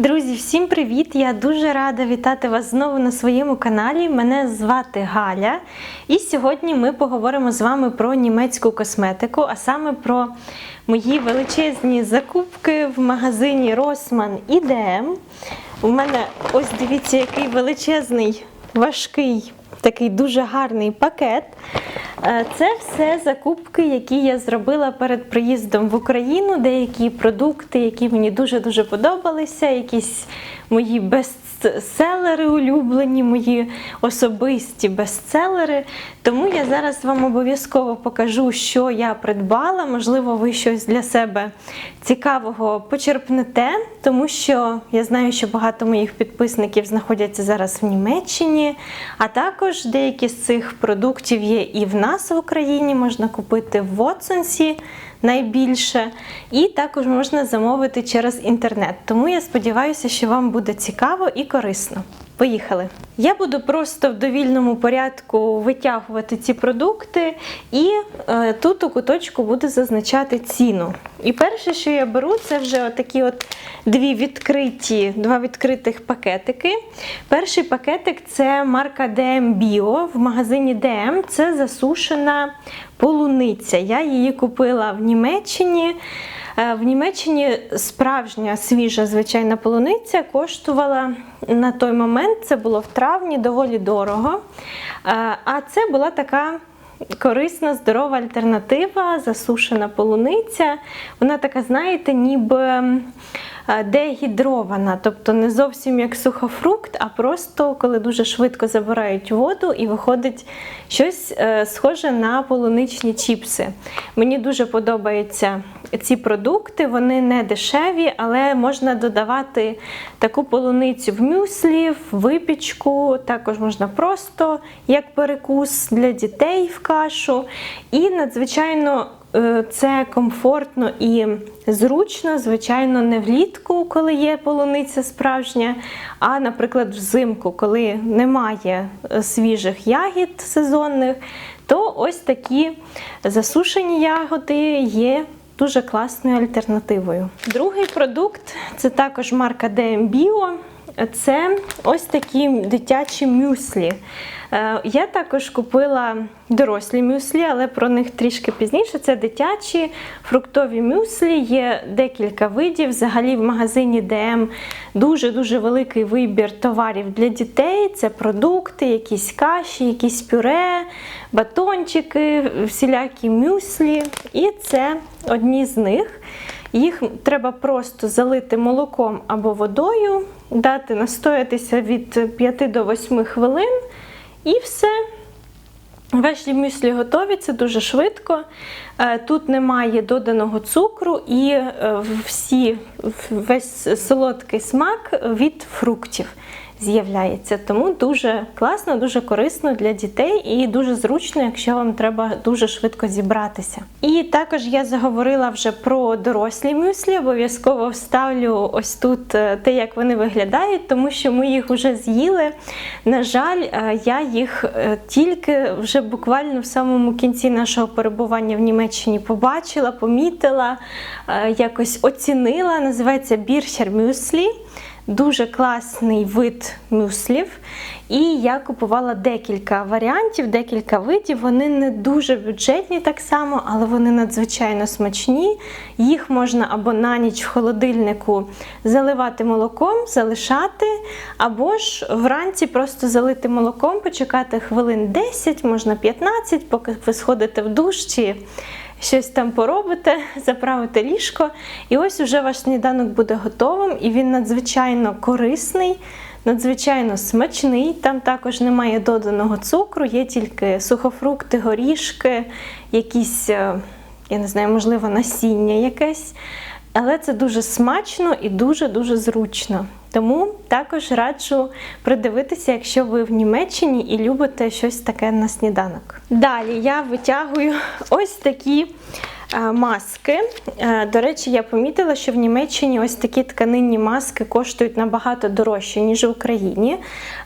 Друзі, всім привіт! Я дуже рада вітати вас знову на своєму каналі. Мене звати Галя, і сьогодні ми поговоримо з вами про німецьку косметику, а саме про мої величезні закупки в магазині Rossmann і DM. У мене ось дивіться, який величезний, важкий, такий дуже гарний пакет. Е, Це все закупки, які я зробила перед приїздом в Україну. Деякі продукти, які мені дуже-дуже подобалися, якісь мої бестселери улюблені, мої особисті бестселери. Тому я зараз вам обов'язково покажу, що я придбала. Можливо, ви щось для себе цікавого почерпнете, тому що я знаю, що багато моїх підписників знаходяться зараз в Німеччині, а також деякі з цих продуктів є і в нас в Україні. Можна купити в Воцонсі найбільше, і також можна замовити через інтернет. Тому я сподіваюся, що вам буде цікаво і корисно. Поїхали! Я буду просто в довільному порядку витягувати ці продукти, і е, тут у куточку буду зазначати ціну. І перше, що я беру, це вже такі от дві відкриті, два відкритих пакетики. Перший пакетик це марка DM Bio в магазині DM. Це засушена полуниця. Я її купила в Німеччині. Е, В Німеччині справжня свіжа звичайна полуниця коштувала на той момент, це було в травні, доволі дорого. Е, А це була така корисна, здорова альтернатива, засушена полуниця. Вона така, знаєте, ніби дегідрована, тобто не зовсім як сухофрукт, а просто коли дуже швидко забирають воду і виходить щось е, схоже на полуничні чіпси. Мені дуже подобаються ці продукти, вони не дешеві, але можна додавати таку полуницю в мюслі, в випічку, також можна просто як перекус для дітей в кашу. І надзвичайно е, це комфортно і зручно, звичайно, не влітку, коли є полуниця справжня, а, наприклад, взимку, коли немає е, свіжих ягід сезонних, то ось такі засушені ягоди є дуже класною альтернативою. Другий продукт це також марка DM Bio. Це ось такі дитячі мюслі. Е, Я також купила дорослі мюслі, але про них трішки пізніше. Це дитячі фруктові мюслі, є декілька видів. Взагалі в магазині DM дуже-дуже великий вибір товарів для дітей. Це продукти, якісь каші, якісь пюре, батончики, всілякі мюслі. І це одні з них. Їх треба просто залити молоком або водою, дати настоятися від 5 до 8 хвилин, і все. Вешлі мюслі готові, це дуже швидко. Е, Тут немає доданого цукру і е, всі, весь солодкий смак від фруктів з'являється. Тому дуже класно, дуже корисно для дітей і дуже зручно, якщо вам треба дуже швидко зібратися. І також я заговорила вже про дорослі мюслі. Обов'язково вставлю ось тут е, те, як вони виглядають, тому що ми їх вже з'їли. На жаль, е, я їх е, тільки вже буквально в самому кінці нашого перебування в Німеччині побачила, помітила, якось оцінила. Називається Бірчер Мюслі. Дуже класний вид мюслів. І я купувала декілька варіантів, декілька видів. Вони не дуже бюджетні так само, але вони надзвичайно смачні. Їх можна або на ніч в холодильнику заливати молоком, залишати, або ж вранці просто залити молоком, почекати хвилин 10, можна 15, поки ви сходите в душ чи щось там поробите, заправите ліжко. І ось уже ваш сніданок буде готовим, і він надзвичайно корисний, надзвичайно смачний. Там також немає доданого цукру, є тільки сухофрукти, горішки, якісь, е, я не знаю, можливо, насіння якесь. Але це дуже смачно і дуже-дуже зручно. Тому також раджу придивитися, якщо ви в Німеччині і любите щось таке на сніданок. Далі я витягую ось такі е, маски. Е, До речі, я помітила, що в Німеччині ось такі тканинні маски коштують набагато дорожче, ніж в Україні.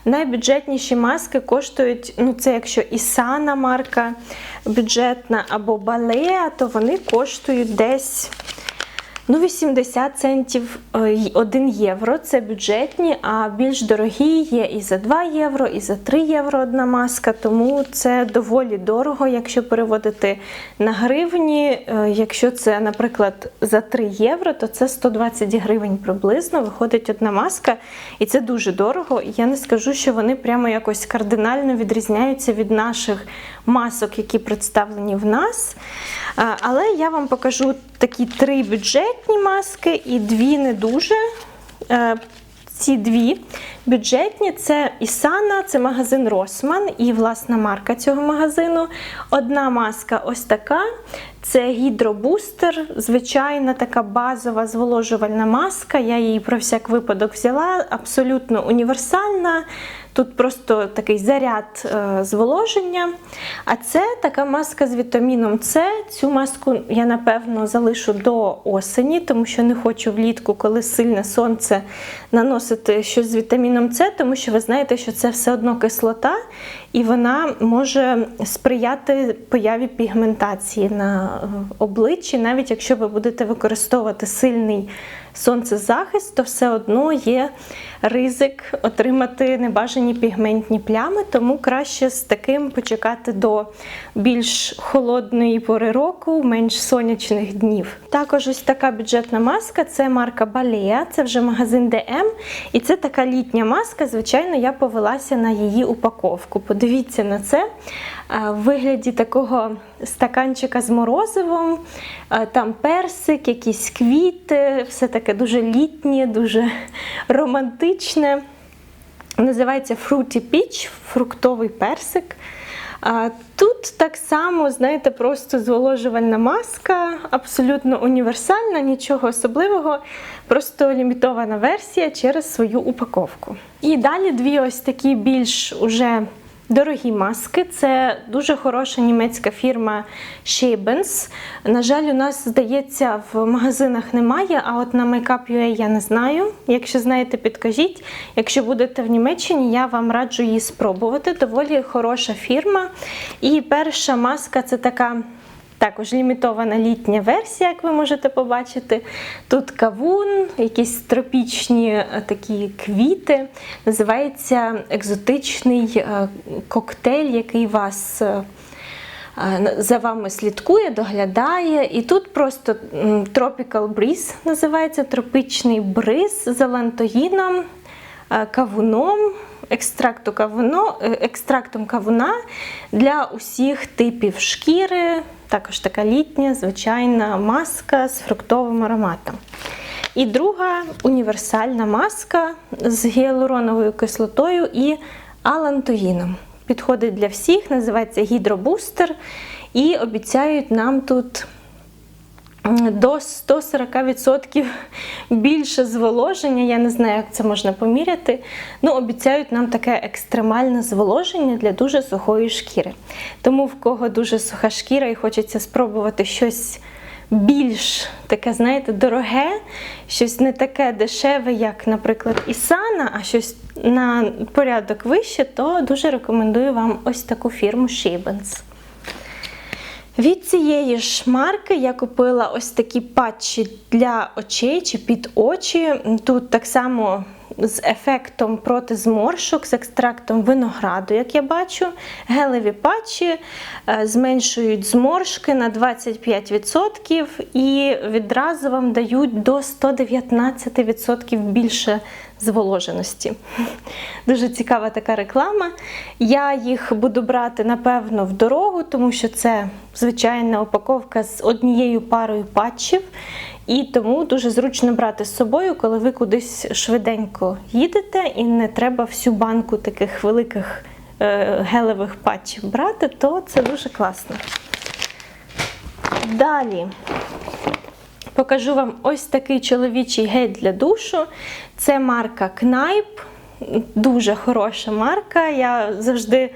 Найбюджетніші маски коштують, ну це якщо Ісана марка бюджетна або Балеа, то вони коштують десь Ну, 80 центів 1 євро це бюджетні, а більш дорогі є і за 2 євро, і за 3 євро одна маска, тому це доволі дорого, якщо переводити на гривні. Е, Якщо це, наприклад, за 3 євро, то це 120 гривень приблизно виходить одна маска, і це дуже дорого. Я не скажу, що вони прямо якось кардинально відрізняються від наших масок, які представлені в нас. Але я вам покажу такі три бюджетні маски і дві не дуже. Е, Ці дві бюджетні це Ісана, це магазин Росман і власна марка цього магазину. Одна маска ось така. Це гідробустер, звичайна така базова зволожувальна маска. Я її про всяк випадок взяла, абсолютно універсальна. Тут просто такий заряд е, зволоження. А це така маска з вітаміном С. Цю маску я напевно залишу до осені, тому що не хочу влітку, коли сильне сонце, наносити щось з вітаміном С, тому що ви знаєте, що це все одно кислота, і вона може сприяти появі пігментації на е, обличчі, навіть якщо ви будете використовувати сильний сонцезахист, то все одно є ризик отримати небажані пігментні плями, тому краще з таким почекати до більш холодної пори року, менш сонячних днів. Також ось така бюджетна маска це марка Балея, це вже магазин DM. І це така літня маска. Звичайно, я повелася на її упаковку. На це. В вигляді такого стаканчика з морозивом, там персик, якісь квіти, все таке дуже літнє, дуже романтичне. Називається Fruity Peach, фруктовий персик. Тут так само, знаєте, просто зволожувальна маска, абсолютно універсальна, нічого особливого, просто лімітована версія через свою упаковку. І далі дві ось такі більш уже Дорогі маски, це дуже хороша німецька фірма Shebens. На жаль, у нас, здається, в магазинах немає, а от на Makeup.ua я не знаю. Якщо знаєте, підкажіть. Якщо будете в Німеччині, я вам раджу її спробувати. Доволі хороша фірма. І перша маска це така. Також лімітована літня версія, як ви можете побачити. Тут кавун, якісь тропічні е, такі квіти. Називається екзотичний е, коктейль, який вас. е, За вами слідкує, доглядає. І тут просто Tropical Breeze називається тропічний бриз з алантоїном, кавуном, екстракту кавуно, е, екстрактом кавуна для усіх типів шкіри. Також така літня, звичайна маска з фруктовим ароматом. І друга універсальна маска з гіалуроновою кислотою і алантоїном. Підходить для всіх, називається гідробустер. І обіцяють нам тут до 140% більше зволоження. Я не знаю, як це можна поміряти. Ну, обіцяють нам таке екстремальне зволоження для дуже сухої шкіри. Тому в кого дуже суха шкіра і хочеться спробувати щось більш таке, знаєте, дороге, щось не таке дешеве, як, наприклад, Ісана, а щось на порядок вище, то дуже рекомендую вам ось таку фірму Shebens. Від цієї ж марки я купила ось такі патчі для очей чи під очі. Тут так само з ефектом проти зморшок, з екстрактом винограду, як я бачу. Гелеві патчі е, зменшують зморшки на 25% і відразу вам дають до 119% більше зволоженості. Дуже цікава така реклама. Я їх буду брати, напевно, в дорогу, тому що це звичайна упаковка з однією парою патчів. І тому дуже зручно брати з собою, коли ви кудись швиденько їдете, і не треба всю банку таких великих е, гелевих патчів брати, то це дуже класно. Далі покажу вам ось такий чоловічий гель для душу. Це марка Kneipp. Дуже хороша марка. Я завжди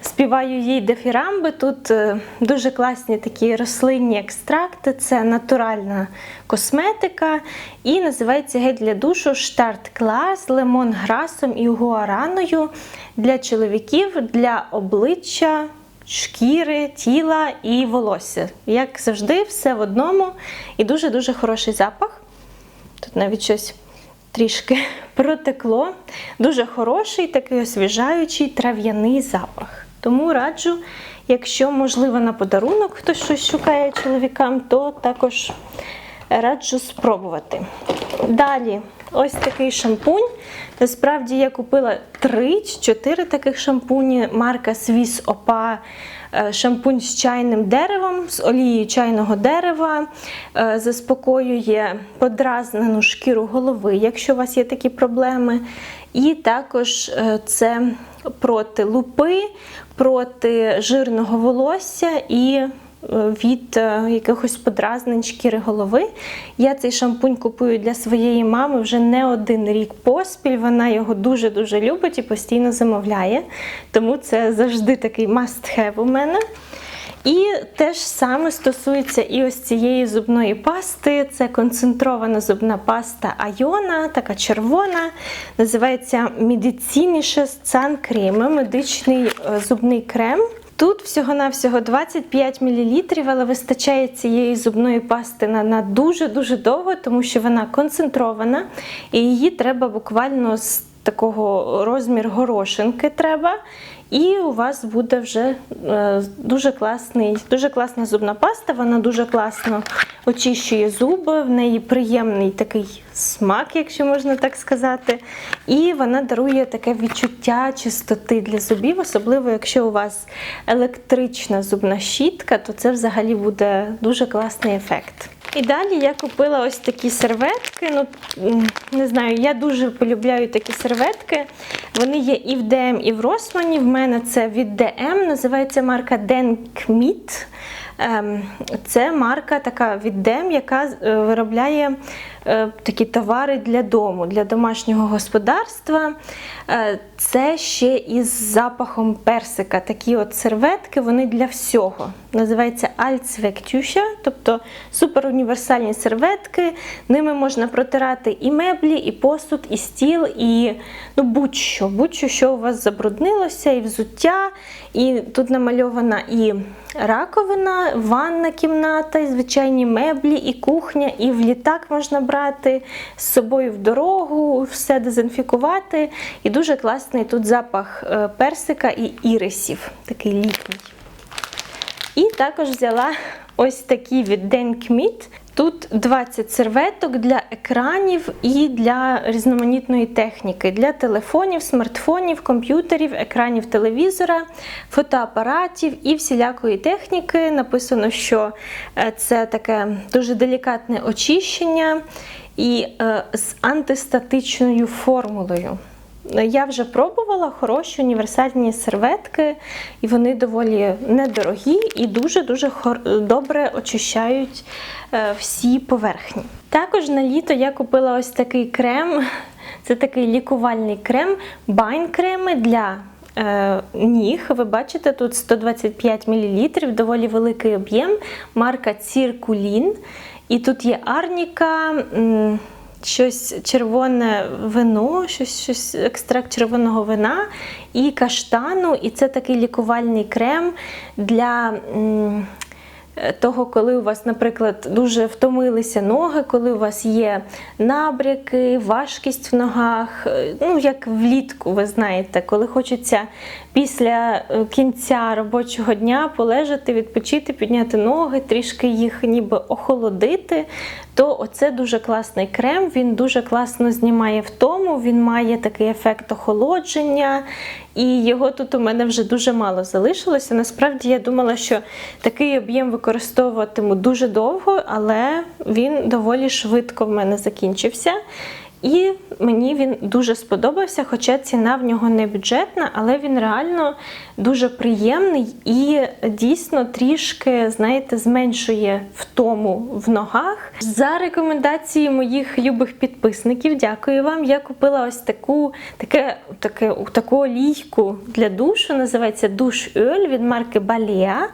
співаю їй дифірамби. Тут е, дуже класні такі рослинні екстракти, це натуральна косметика. І називається гель для душу Штарт Клас з лемонграсом і гуараною для чоловіків, для обличчя. Шкіри, тіла і волосся. Як завжди, все в одному і дуже-дуже хороший запах. Тут навіть щось трішки протекло. Дуже хороший, такий освіжаючий трав'яний запах. Тому раджу, якщо можливо на подарунок хтось щось шукає чоловікам, то також раджу спробувати. Далі, ось такий шампунь. Насправді я купила 3 чи 4 таких шампуні. Марка Swiss Opa. Е, Шампунь з чайним деревом, з олією чайного дерева, е, заспокоює подразнену шкіру голови, якщо у вас є такі проблеми. І також е, це проти лупи, проти жирного волосся і від е, якихось подразнень шкіри голови. Я цей шампунь купую для своєї мами вже не один рік поспіль. Вона його дуже-дуже любить і постійно замовляє. Тому це завжди такий must-have у мене. І те ж саме стосується і ось цієї зубної пасти. Це концентрована зубна паста Айона, така червона. Називається Медициніше Цан Крем, медичний е, зубний крем. Тут всього-навсього 25 мл, але вистачає цієї зубної пасти на, дуже-дуже довго, тому що вона концентрована, і її треба буквально з такого розмір горошинки треба. І у вас буде вже е, дуже класний, дуже класна зубна паста, вона дуже класно очищує зуби, в неї приємний такий смак, якщо можна так сказати. І вона дарує таке відчуття чистоти для зубів, особливо якщо у вас електрична зубна щітка, то це взагалі буде дуже класний ефект. І далі я купила ось такі серветки. Ну, не знаю, я дуже полюбляю такі серветки. Вони є і в DM, і в Росмані. В мене це від DM, називається марка Denkmit. Ем, Це марка така від DM, яка е, виробляє такі товари для дому, для домашнього господарства. Е, Це ще із запахом персика. Такі от серветки, вони для всього. Називається Allzwecktücher, тобто суперуніверсальні серветки. Ними можна протирати і меблі, і посуд, і стіл, і ну, будь-що, будь-що, що у вас забруднилося, і взуття. І тут намальована і раковина, ванна кімната, і звичайні меблі, і кухня, і в літак можна брати з собою в дорогу, все дезінфікувати. І дуже класний тут запах е, персика і ірисів, такий літній. І також взяла ось такі від Denkmit. Тут 20 серветок для екранів і для різноманітної техніки, для телефонів, смартфонів, комп'ютерів, екранів телевізора, фотоапаратів і всілякої техніки. Написано, що е, це таке дуже делікатне очищення і е, з антистатичною формулою. Я вже пробувала хороші універсальні серветки, і вони доволі недорогі і дуже-дуже добре очищають е, всі поверхні. Також на літо я купила ось такий крем. Це такий лікувальний крем, байн-креми для е, ніг. Ви бачите, тут 125 мл, доволі великий об'єм, марка Ціркулін. І тут є арніка щось червоне вино, щось, щось екстракт червоного вина і каштану. І це такий лікувальний крем для. Того, коли у вас, наприклад, дуже втомилися ноги, коли у вас є набряки, важкість в ногах, ну як влітку, ви знаєте, коли хочеться після е, кінця робочого дня полежати, відпочити, підняти ноги, трішки їх ніби охолодити, то оце дуже класний крем, він дуже класно знімає втому, він має такий ефект охолодження. І його тут у мене вже дуже мало залишилося. Насправді я думала, що такий об'єм використовуватиму дуже довго, але він доволі швидко в мене закінчився. І мені він дуже сподобався, хоча ціна в нього не бюджетна, але він реально дуже приємний і дійсно трішки, знаєте, зменшує втому в ногах. За рекомендації моїх любих підписників, дякую вам. Я купила ось таку таке, таке, таку олійку для душу, називається душ Ölь від марки Balea.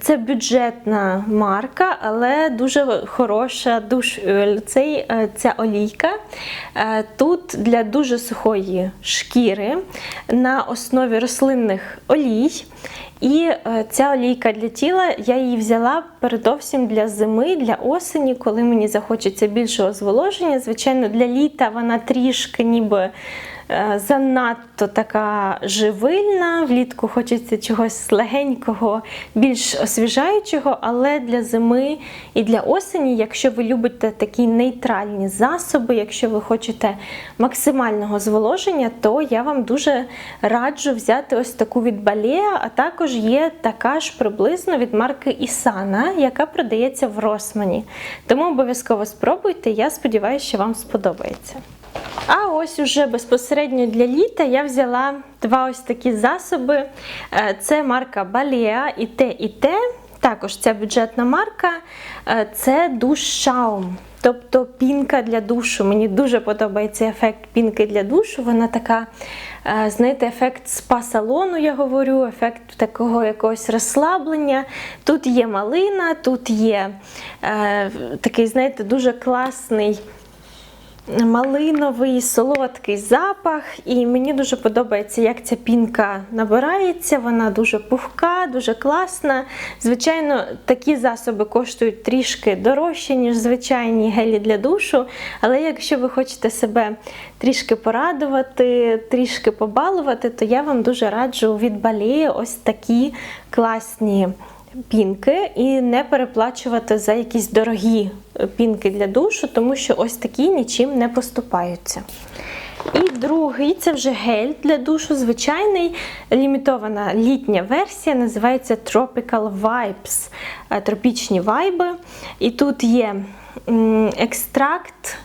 Це бюджетна марка, але дуже хороша душ Ölь. Цей, е, Ця олійка. Е, тут для дуже сухої шкіри на основі рослинних олій. І е, ця олійка для тіла я її взяла передовсім для зими, для осені, коли мені захочеться більшого зволоження. Звичайно, для літа вона трішки ніби. Е, Занадто така живильна, влітку хочеться чогось легенького, більш освіжаючого, але для зими і для осені, якщо ви любите такі нейтральні засоби, якщо ви хочете максимального зволоження, то я вам дуже раджу взяти ось таку від Балеа, а також є така ж приблизно від марки Ісана, яка продається в Росмані. Тому обов'язково спробуйте, я сподіваюся, що вам сподобається. А ось уже безпосередньо для літа я взяла два ось такі засоби. Е, Це марка Balea і те, і те. Також ця бюджетна марка е, це душ Шаум. Тобто пінка для душу. Мені дуже подобається ефект пінки для душу. Вона така, е, знаєте, ефект спа-салону, я говорю, ефект такого якогось розслаблення. Тут є малина, тут є е, такий, знаєте, дуже класний малиновий солодкий запах, і мені дуже подобається, як ця пінка набирається. Вона дуже пухка, дуже класна. Звичайно, такі засоби коштують трішки дорожче, ніж звичайні гелі для душу. Але якщо ви хочете себе трішки порадувати, трішки побалувати, то я вам дуже раджу від Балея ось такі класні пінки і не переплачувати за якісь дорогі е, пінки для душу, тому що ось такі нічим не поступаються. І другий це вже гель для душу, звичайний лімітована літня версія, називається Tropical Vibes, е, тропічні вайби. І тут є екстракт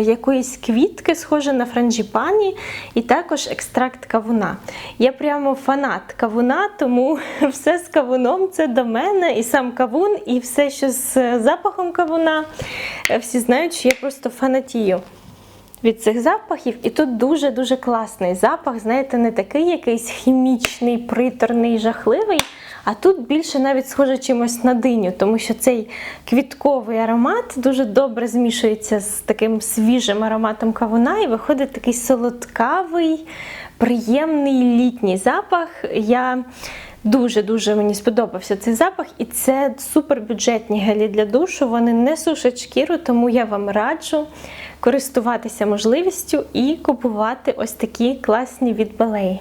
якоїсь квітки, схоже на франджіпані, і також екстракт кавуна. Я прямо фанат кавуна, тому все з кавуном це до мене, і сам кавун, і все, що з запахом кавуна. Е, Всі знають, що я просто фанатію від цих запахів. І тут дуже-дуже класний запах, знаєте, не такий якийсь хімічний, приторний, жахливий. А тут більше навіть схоже чимось на диню, тому що цей квітковий аромат дуже добре змішується з таким свіжим ароматом кавуна, і виходить такий солодкавий, приємний літній запах. Я Дуже-дуже мені сподобався цей запах, і це супербюджетні гелі для душу. Вони не сушать шкіру, тому я вам раджу користуватися можливістю і купувати ось такі класні від Ballet.